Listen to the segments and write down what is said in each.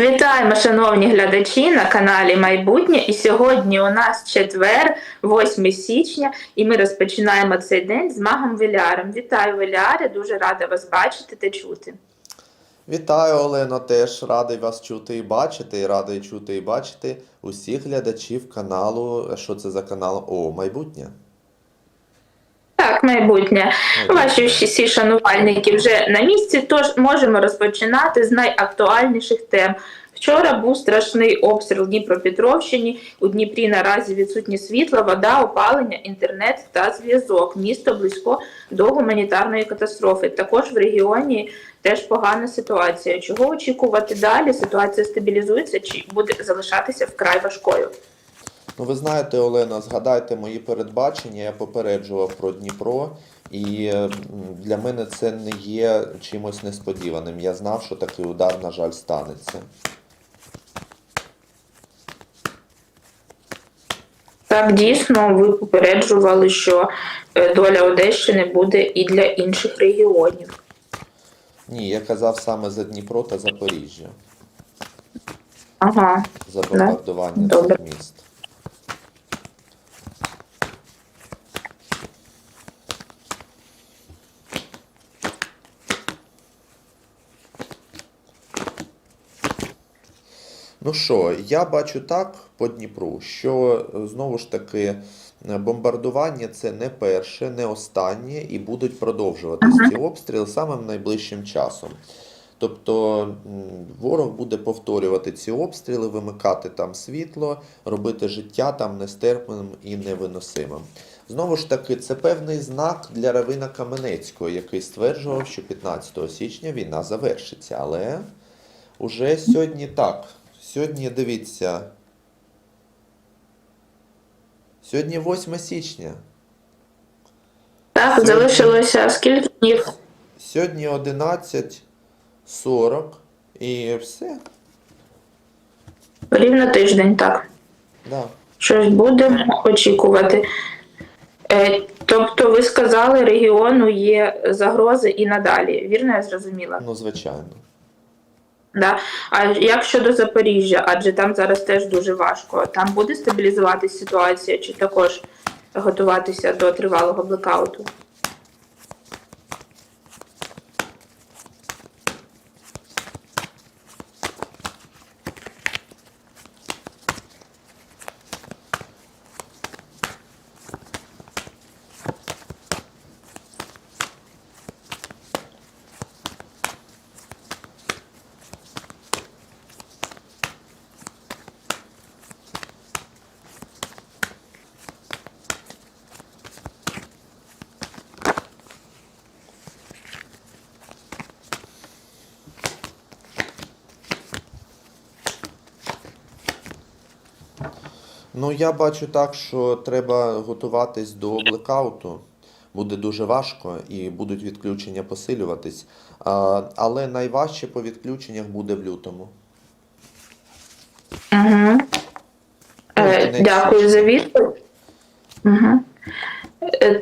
Вітаємо, шановні глядачі на каналі Майбутнє. І сьогодні у нас четвер, 8 січня, і ми розпочинаємо цей день з магом Веляром. Вітаю, Веляре, дуже рада вас бачити та чути. Вітаю, Олено, теж радий вас чути і бачити, і радий чути і бачити усіх глядачів каналу. Що це за канал? О, майбутнє. Так, майбутнє. Ваші всі шанувальники вже на місці, тож можемо розпочинати з найактуальніших тем. Вчора був страшний обстріл Дніпропетровщині. У Дніпрі наразі відсутні світло, вода, опалення, інтернет та зв'язок. Місто близько до гуманітарної катастрофи. Також в регіоні теж погана ситуація. Чого очікувати далі? Ситуація стабілізується чи буде залишатися вкрай важкою? Ну, ви знаєте, Олено, згадайте мої передбачення. Я попереджував про Дніпро, і е, для мене це не є чимось несподіваним. Я знав, що такий удар, на жаль, станеться. Так, дійсно, ви попереджували, що е, доля Одещини буде і для інших регіонів. Ні, я казав саме за Дніпро та Запоріжжя, Ага, за бомбардування цих міст. Ну що, я бачу так по Дніпру, що е, знову ж таки е, бомбардування це не перше, не останнє, і будуть продовжуватись ці обстріли самим найближчим часом. Тобто ворог буде повторювати ці обстріли, вимикати там світло, робити життя там нестерпним і невиносимим. Знову ж таки, це певний знак для Равина Каменецького, який стверджував, що 15 січня війна завершиться. Але уже сьогодні так. Сьогодні дивіться. Сьогодні 8 січня. так, Сьогодні- залишилося скільки днів? Сьогодні 11.40 і все. Рівно тиждень, так. Да. Щось будемо очікувати. Е, тобто, ви сказали, регіону є загрози і надалі. Вірно, я зрозуміла? Ну, звичайно. Да. А як щодо Запоріжжя, адже там зараз теж дуже важко. Там буде стабілізуватись ситуація, чи також готуватися до тривалого блекауту? Ну, я бачу так, що треба готуватись до блекауту. Буде дуже важко і будуть відключення посилюватись. А, але найважче по відключеннях буде в лютому. Угу. Е, дякую за відповідь. Угу.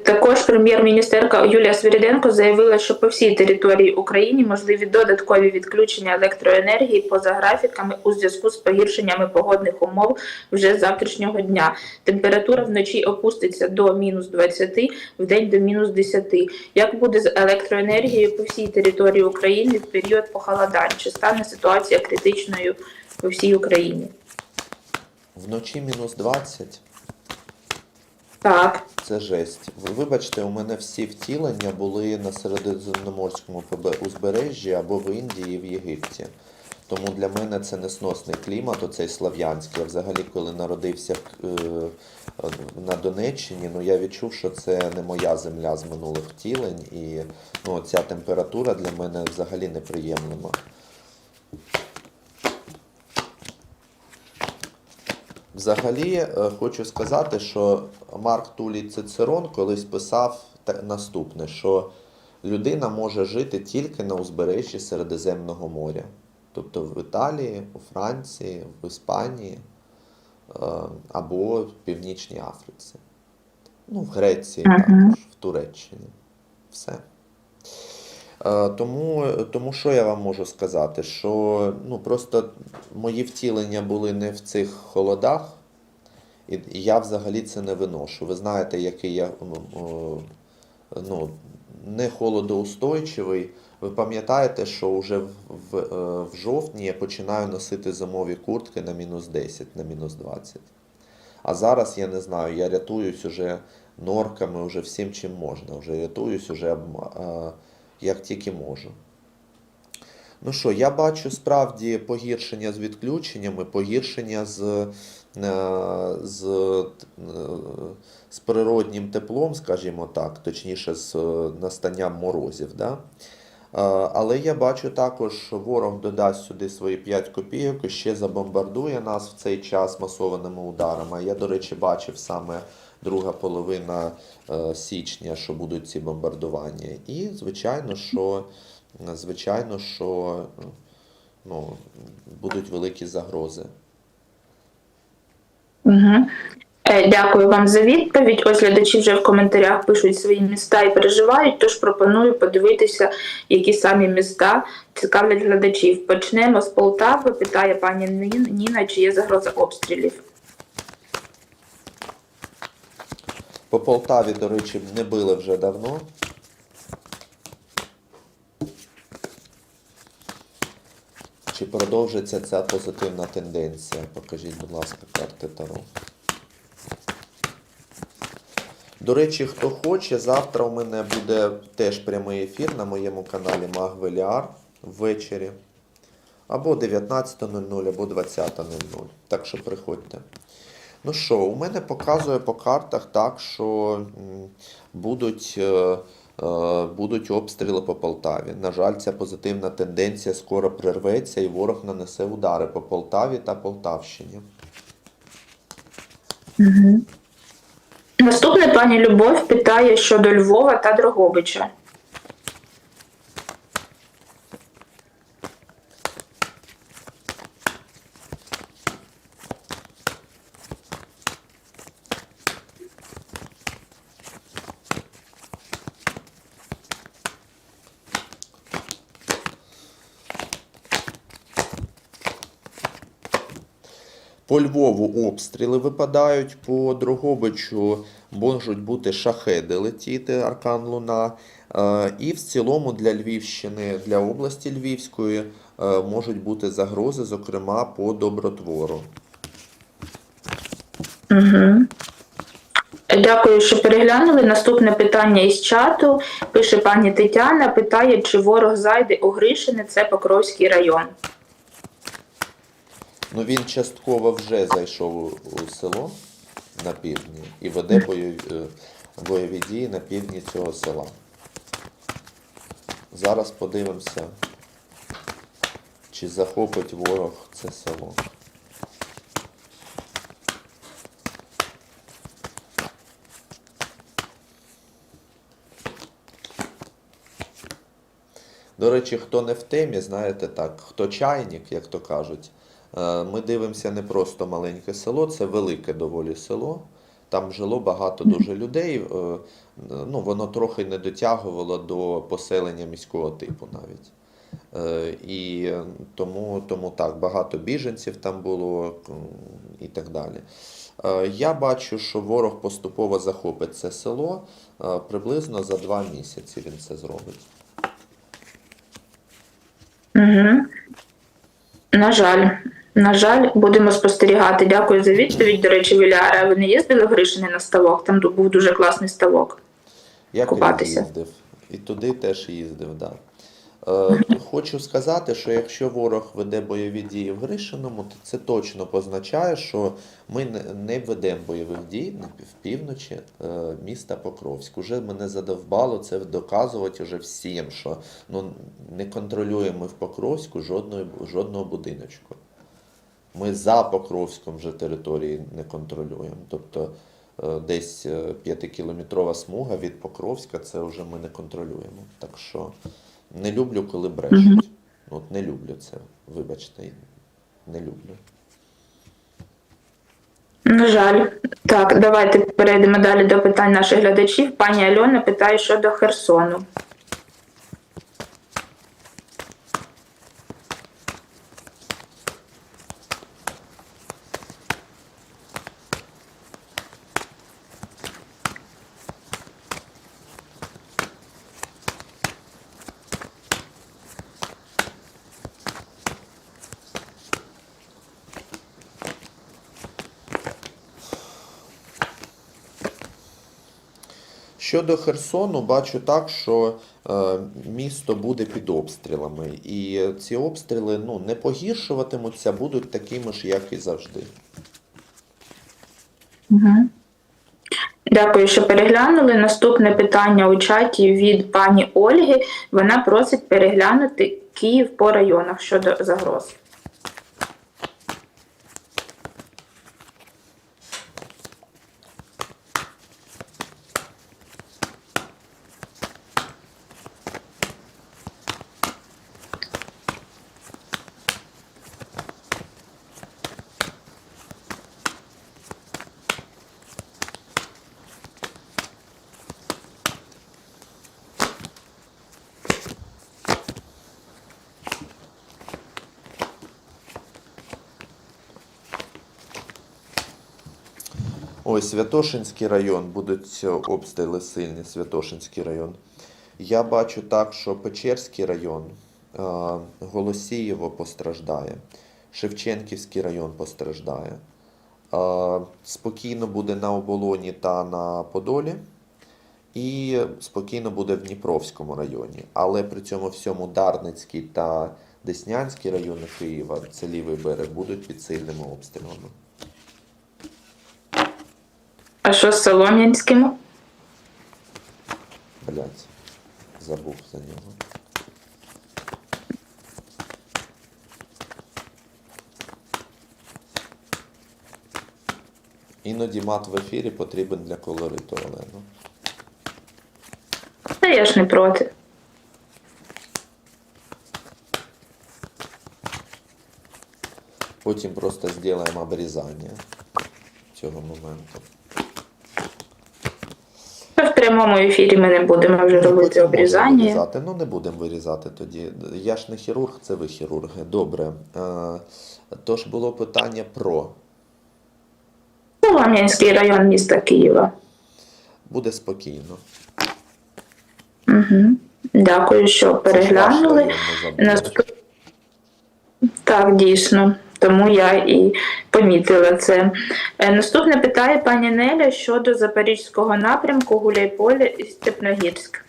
Також прем'єр-міністерка Юлія Свириденко заявила, що по всій території України можливі додаткові відключення електроенергії поза графіками у зв'язку з погіршеннями погодних умов вже з завтрашнього дня. Температура вночі опуститься до мінус 20, в день до мінус 10. Як буде з електроенергією по всій території України в період похолодань? Чи стане ситуація критичною по всій Україні? Вночі мінус 20. Так. Це жесть. Вибачте, у мене всі втілення були на середземноморському узбережжі або в Індії, в Єгипті. Тому для мене це несносний клімат, оцей слав'янський. Я взагалі, коли народився е, на Донеччині, ну я відчув, що це не моя земля з минулих втілень, і ну, ця температура для мене взагалі неприємлива. Взагалі, е, хочу сказати, що Марк Тулій Цицерон колись писав наступне, що людина може жити тільки на узбережжі Середземного моря. Тобто в Італії, у Франції, в Іспанії е, або в Північній Африці. Ну, в Греції Мгм. також, в Туреччині. Все. Е, Тому, тому що я вам можу сказати? Що ну, просто мої втілення були не в цих холодах, і я взагалі це не виношу. Ви знаєте, який я ну, ну, не холодоустойчивий. Ви пам'ятаєте, що вже в, в, е, в жовтні я починаю носити зимові куртки на мінус 10, на мінус 20. А зараз я не знаю, я рятуюсь уже норками, уже всім чим можна. Вже рятуюсь уже а, як тільки можу. Ну що, я бачу справді погіршення з відключеннями, погіршення з, е, з, е, з природнім теплом, скажімо так, точніше, з е, настанням морозів. Да? Але я бачу також, що ворог додасть сюди свої 5 копійок і ще забомбардує нас в цей час масованими ударами. Я, до речі, бачив саме друга половина е, січня, що будуть ці бомбардування. І, звичайно, що, звичайно, що ну, будуть великі загрози. Угу. Дякую вам за відповідь. Ось глядачі вже в коментарях пишуть свої міста і переживають, тож пропоную подивитися, які самі міста цікавлять глядачів. Почнемо з Полтави. Питає пані Ніна, чи є загроза обстрілів. По Полтаві, до речі, не били вже давно. Чи продовжиться ця позитивна тенденція? Покажіть, будь ласка, карти Таро. До речі, хто хоче, завтра у мене буде теж прямий ефір на моєму каналі Маг Веліар ввечері. Або 19.00, або 20.00. Так що приходьте. Ну що, у мене показує по картах так, що будуть, е, е, будуть обстріли по Полтаві. На жаль, ця позитивна тенденція скоро прерветься і ворог нанесе удари по Полтаві та Полтавщині. Угу. Наступне пані Любов питає щодо Львова та Дрогобича. По Львову обстріли випадають, по Дрогобичу можуть бути шахеди летіти, аркан Луна. Е, І в цілому для Львівщини, для області Львівської е, можуть бути загрози, зокрема по добротвору. Угу. Дякую, що переглянули. Наступне питання із чату. Пише пані Тетяна, питає, чи ворог зайде у Гришине, це Покровський район. Ну він частково вже зайшов у, село на півдні і веде бойові, е, бойові дії на півдні цього села. Зараз подивимося, чи захопить ворог це село. До речі, хто не в темі, знаєте так, хто чайник, як то кажуть, ми дивимося не просто маленьке село, це велике доволі село. Там жило багато дуже людей. е, Ну, воно трохи не дотягувало до поселення міського типу навіть. Е, І тому, тому так, багато біженців там було і так далі. Е, Я бачу, що ворог поступово захопить це село. е, Приблизно за два місяці він це зробить. Угу. На жаль, на жаль, будемо спостерігати. Дякую за відповідь. До речі, Віляра, ви не їздили в Гришине на ставок? Там був дуже класний ставок. Я Купатися. їздив. І туди теж їздив, да. Е, хочу сказати, що якщо ворог веде бойові дії в Гришиному, то це точно позначає, що ми не, ведемо бойових дій на пів- півночі е, міста Покровськ. Уже мене задовбало це доказувати уже всім, що ну, не контролюємо в Покровську жодної, жодного будиночку. Ми за Покровськом вже території не контролюємо. Тобто е, десь е, п'ятикілометрова смуга від Покровська, це вже ми не контролюємо. Так що не люблю, коли брешуть. От не люблю це. Вибачте, не люблю. На жаль. Так, давайте перейдемо далі до питань наших глядачів. Пані Альона питає щодо Херсону. Щодо Херсону, бачу так, що е, місто буде під обстрілами, і ці обстріли ну, не погіршуватимуться, будуть такими ж, як і завжди. Угу. Дякую, що переглянули. Наступне питання у чаті від пані Ольги. Вона просить переглянути Київ по районах щодо загроз. Ой, Святошинський район, будуть обстріли сильні, Святошинський район. Я бачу так, що Печерський район, е, Голосієво постраждає, Шевченківський район постраждає. Е, Спокійно буде на оболоні та на Подолі. І спокійно буде в Дніпровському районі. Але при цьому всьому Дарницький та Деснянський райони Києва, це лівий берег, будуть під сильними обстрілами. А що з Солом'янським? Блять, забув за нього. Іноді мат в ефірі потрібен для колориту, Олено. Та я ж не проти. Потім просто зробимо обрізання цього моменту. Прямому ефірі ми не будемо вже Ну, робити обрізання. Вирізати. Ну, не будемо вирізати тоді. Я ж не хірург, це ви хірурги. Добре. Е, Тож було питання про. Солом'янський район міста Києва. Буде спокійно. Угу. Дякую, що переглянули. Наступ... Так, дійсно. Тому я і помітила це. Е, Наступне питає пані Неля щодо запорізького напрямку Гуляйполя і Степногірськ.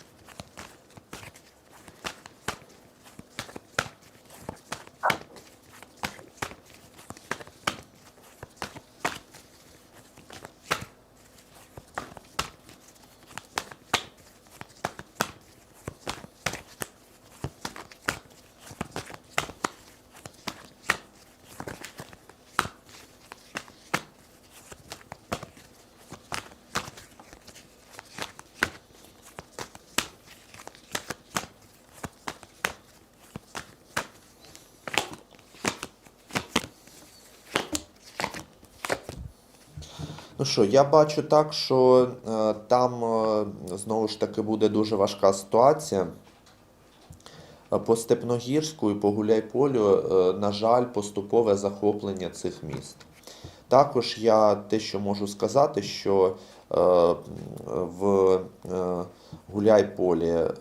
Що, я бачу так, що е, там е, знову ж таки буде дуже важка ситуація. Е, По Степногірську і по Гуляйполю, е, на жаль, поступове захоплення цих міст. Також я те, що можу сказати, що в е, Гуляйполі е,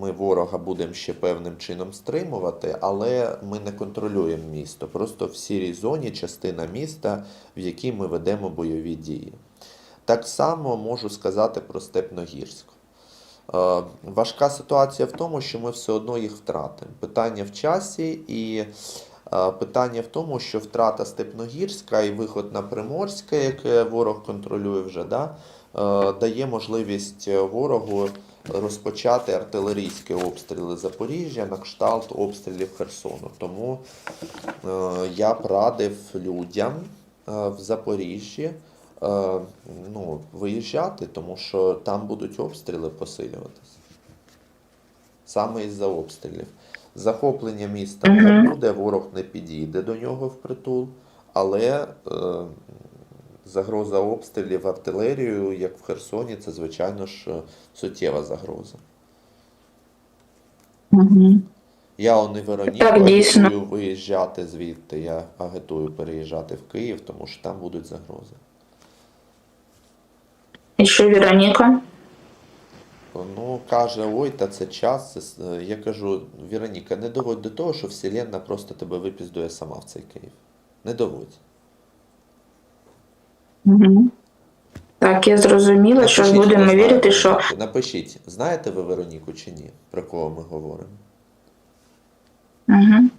ми ворога будемо ще певним чином стримувати, але ми не контролюємо місто. Просто в сірій зоні частина міста, в якій ми ведемо бойові дії. Так само можу сказати про Степногірськ. Е, Важка ситуація в тому, що ми все одно їх втратимо. Питання в часі і е, питання в тому, що втрата Степногірська і виход на Приморське, яке ворог контролює вже, да, е, дає можливість ворогу розпочати артилерійські обстріли Запоріжжя на кшталт обстрілів Херсону. Тому е, я б радив людям е, в Запоріжжі е, ну, виїжджати, тому що там будуть обстріли посилюватися. Саме із-за обстрілів. Захоплення міста не буде, ворог не підійде до нього впритул, але е, загроза обстрілів артилерією, як в Херсоні, це, звичайно ж, суттєва загроза. Угу. Я он і Вероніку Так, агітую виїжджати звідти. Я агітую переїжджати в Київ, тому що там будуть загрози. І що Вероніка? Ну, каже, ой, та це час. Я кажу, Вероніка, не доводь до того, що Вселенна просто тебе випіздує сама в цей Київ. Не доводь. Угу. Так, я зрозуміла, що будемо вірити, що Напишіть, знаєте ви Вероніку чи ні? Про кого ми говоримо? Угу.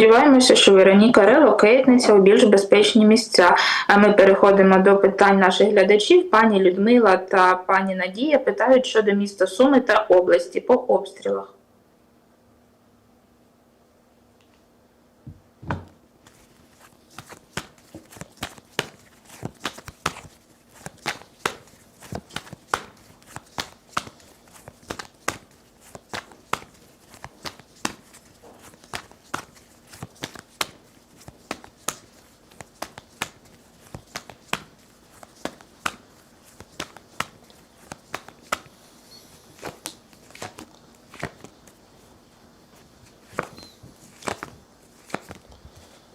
Сподіваємося, що Вероніка релокейтниця у більш безпечні місця. А ми переходимо до питань наших глядачів. Пані Людмила та пані Надія питають щодо міста Суми та області по обстрілах.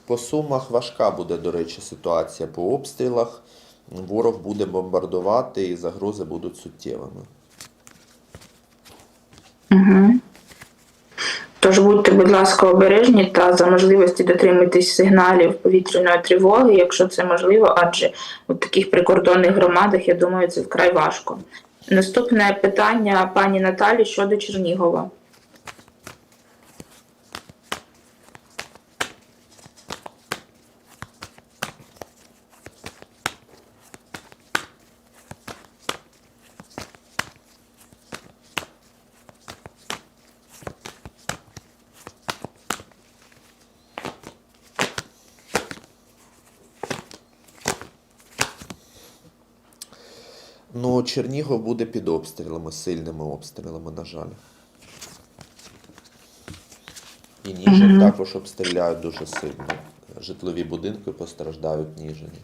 По сумах важка буде, до речі, ситуація по обстрілах. Ворог буде бомбардувати і загрози будуть суттєвими. Угу. Тож будьте, будь ласка, обережні та за можливості дотримуйтесь сигналів повітряної тривоги, якщо це можливо, адже у таких прикордонних громадах, я думаю, це вкрай важко. Наступне питання пані Наталі щодо Чернігова. Ну, Чернігов буде під обстрілами, сильними обстрілами, на жаль. І Ніжин Мгм. також обстріляють дуже сильно. Житлові будинки постраждають Ніжині.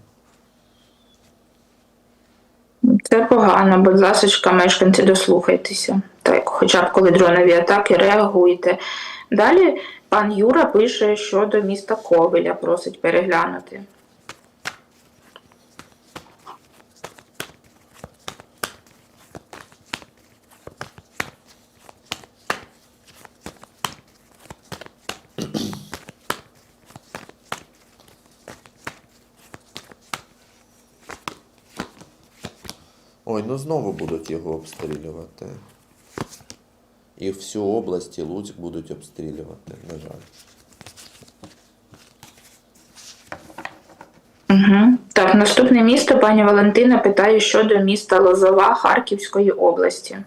Це погано, будь ласка, мешканці, дослухайтеся. Так, хоча б коли дронові атаки, реагуйте. Далі пан Юра пише щодо міста Ковеля, просить переглянути. Знову будуть його обстрілювати. І всю область, і Луцьк будуть обстрілювати, на жаль. Угу. Так, наступне місто пані Валентина питає щодо міста Лозова Харківської області.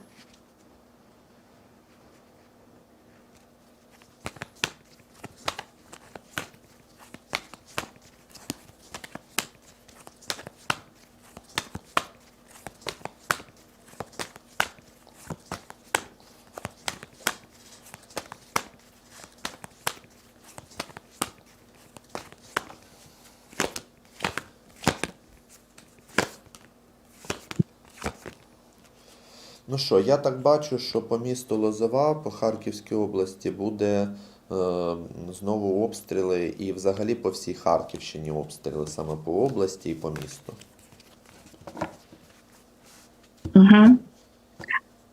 Що, я так бачу, що по місту Лозова, по Харківській області буде е, знову обстріли і взагалі по всій Харківщині обстріли саме по області і по місту. Угу.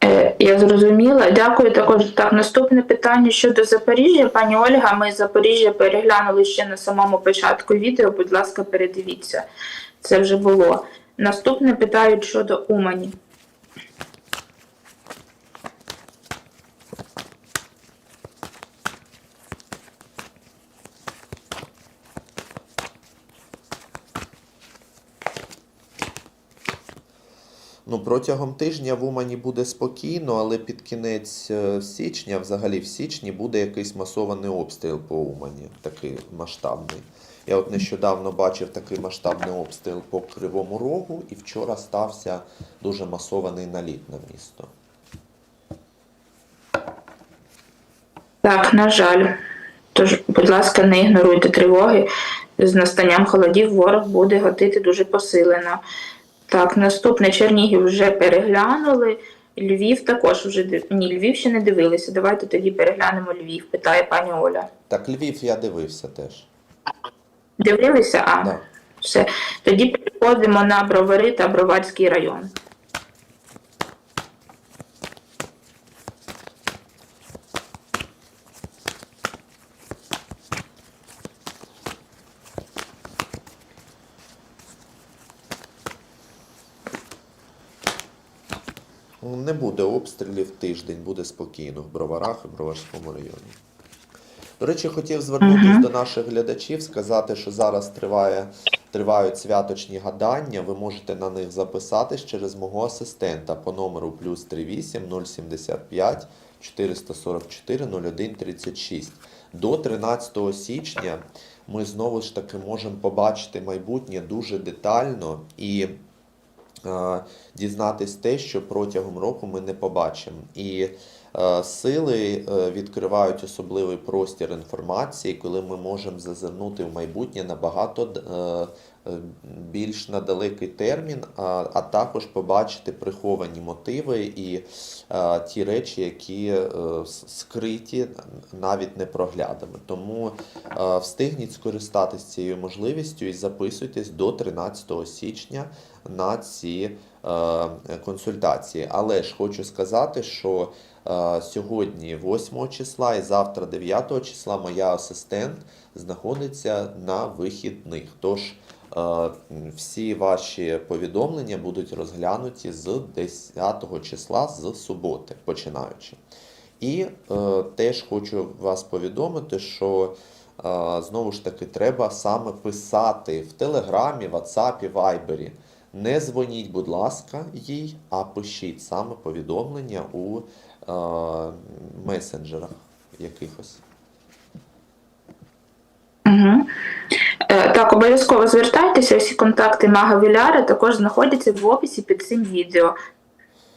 Е, я зрозуміла. Дякую. Також так. Наступне питання щодо Запоріжжя. Пані Ольга, ми Запоріжжя переглянули ще на самому початку відео. Будь ласка, передивіться. Це вже було. Наступне питають щодо Умані. Ну, протягом тижня в Умані буде спокійно, але під кінець е, січня, взагалі в січні, буде якийсь масований обстріл по Умані, такий масштабний. Я от нещодавно бачив такий масштабний обстріл по Кривому Рогу, і вчора стався дуже масований наліт на місто. Так, на жаль. Тож, будь ласка, не ігноруйте тривоги. З настанням холодів ворог буде гатити дуже посилено. Так, наступне Чернігів вже переглянули. Львів також вже див- ні, Львів ще не дивилися. Давайте тоді переглянемо Львів, питає пані Оля. Так, Львів я дивився теж. Дивилися? А, Да. все. Тоді переходимо на Бровари та Броварський район. Не буде обстрілів тиждень, буде спокійно в Броварах і Броварському районі. До речі, хотів звернутися до наших глядачів, сказати, що зараз триває, тривають святочні гадання. Ви можете на них записатись через мого асистента по номеру плюс 38 075 444 01 36. До 13 січня ми знову ж таки можемо побачити майбутнє дуже детально і дізнатись те, що протягом року ми не побачимо. І е, сили е, відкривають особливий простір інформації, коли ми можемо зазирнути в майбутнє набагато е, е, більш на далекий термін, а, також побачити приховані мотиви і е, ті речі, які е, скриті навіть непроглядами. Тому е, встигніть скористатись цією можливістю і записуйтесь до 13 січня на ці е, консультації. Але ж хочу сказати, що е, сьогодні, 8 числа, і завтра, 9 числа, моя асистент знаходиться на вихідних. Тож е, всі ваші повідомлення будуть розглянуті з 10 числа з суботи, починаючи. І е, теж хочу вас повідомити, що е, знову ж таки треба саме писати в Телеграмі, Ватсапі, Вайбері. Не дзвоніть, будь ласка, їй, а пишіть саме повідомлення у е, месенджерах якихось. Угу. Так, обов'язково звертайтеся. Всі контакти Мага Віляра також знаходяться в описі під цим відео.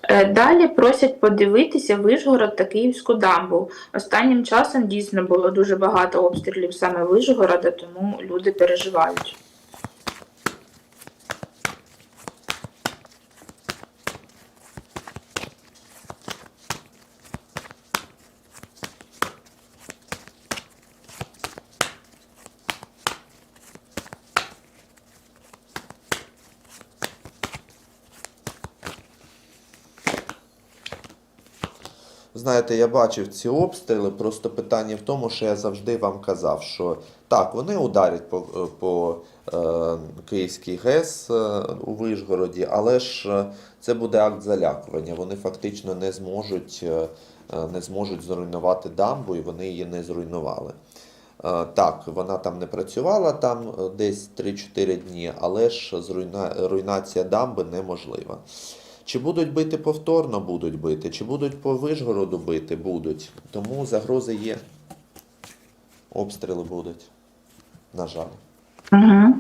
Е, Далі просять подивитися Вишгород та Київську дамбу. Останнім часом дійсно було дуже багато обстрілів саме Вишгорода, тому люди переживають. Знаєте, я бачив ці обстріли, просто питання в тому, що я завжди вам казав, що так, вони ударять по, по е, Київській ГЕС е, у Вишгороді, але ж е, це буде акт залякування. Вони фактично не зможуть, е, е, не зможуть зруйнувати дамбу, і вони її не зруйнували. Е, Так, вона там не працювала там десь 3-4 дні, але ж зруйна... руйнація дамби неможлива. Чи будуть бити повторно, будуть бити, чи будуть по Вишгороду бити, будуть. Тому загрози є. Обстріли будуть. На жаль. Угу.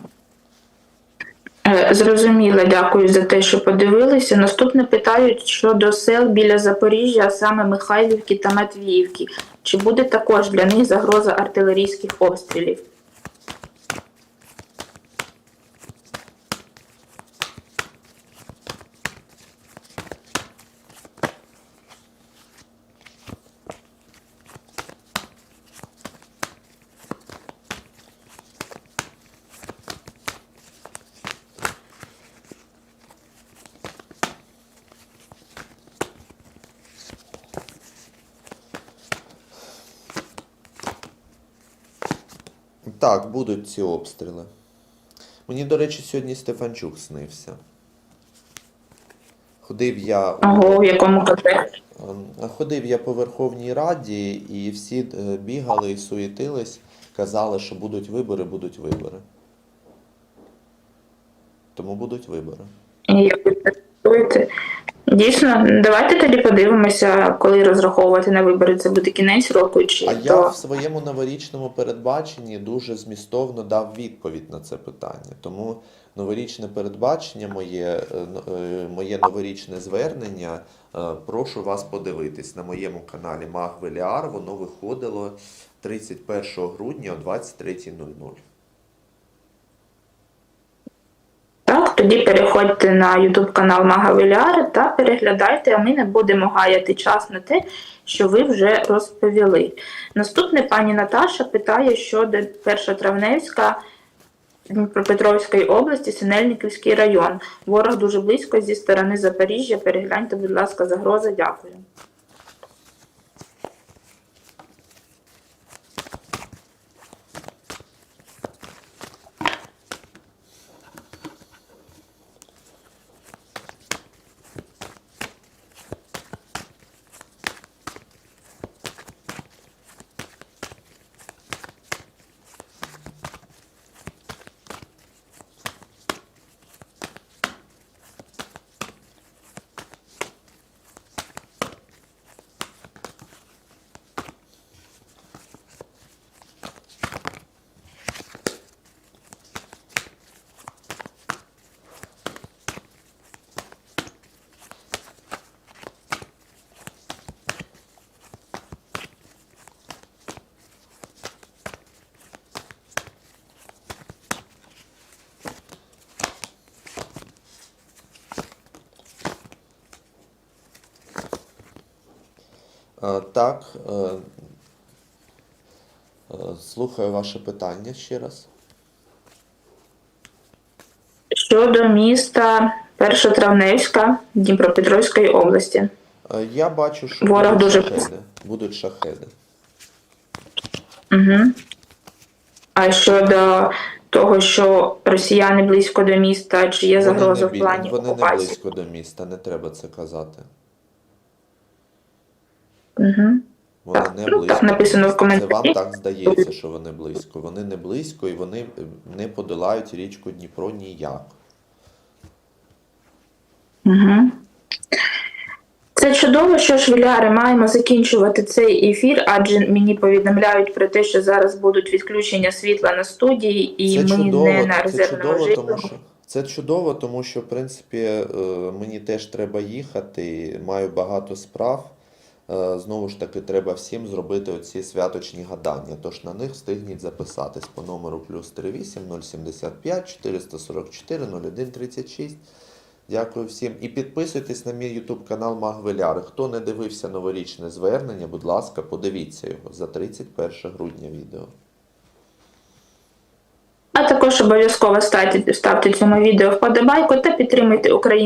Зрозуміло, дякую за те, що подивилися. Наступне питають щодо сел біля Запоріжжя, а саме Михайлівки та Матвіївки. Чи буде також для них загроза артилерійських обстрілів? Так, будуть ці обстріли. Мені, до речі, сьогодні Стефанчук снився. Ходив я у- Ого, в якому контексті? Ем, Ходив я по Верховній Раді, і всі е, бігали і суєтились, казали, що будуть вибори, будуть вибори. Тому будуть вибори. І як ви? Дійсно, давайте тоді подивимося, коли розраховувати на вибори. Це буде кінець року чи А то. я в своєму новорічному передбаченні дуже змістовно дав відповідь на це питання. Тому новорічне передбачення, моє, е, е, моє новорічне звернення, е, прошу вас подивитись на моєму каналі Маг Веліар. Воно виходило 31 грудня о 23.00. Так, тоді переходьте на YouTube канал Мага Веліара та переглядайте, а ми не будемо гаяти час на те, що ви вже розповіли. Наступне пані Наташа питає щодо Першотравневська Дніпропетровської області, Синельниківський район. Ворог дуже близько зі сторони Запоріжжя. Перегляньте, будь ласка, загроза. Дякую. Так, е, е, слухаю ваше питання ще раз. Щодо міста Першотравневська Дніпропетровської області. Е, Я бачу, що Ворог будуть дуже- шахеди. Будуть шахеди. Угу. А щодо того, що росіяни близько до міста, чи є загроза в плані вони не близько до міста, не треба це казати. Угу. Вони не ну, близько. написано в міста. Це вам так здається, що вони близько. Вони не близько і вони е, не подолають річку Дніпро ніяк. Угу. Це чудово, що ж Віляри маємо закінчувати цей ефір, адже мені повідомляють про те, що зараз будуть відключення світла на студії, і це ми чудово, не на резервному житлі. тому що це чудово, тому що в принципі е, мені теж треба їхати. Mаю багато справ. Е, Знову ж таки, треба всім зробити оці святочні гадання. Тож на них встигніть записатись по номеру плюс 38 075 444 01 36. Дякую всім. І підписуйтесь на мій YouTube канал Магвеляри. Хто не дивився новорічне звернення, будь ласка, подивіться його за 31 грудня відео. А також обов'язково ставте, цьому відео вподобайку та підтримуйте Україну.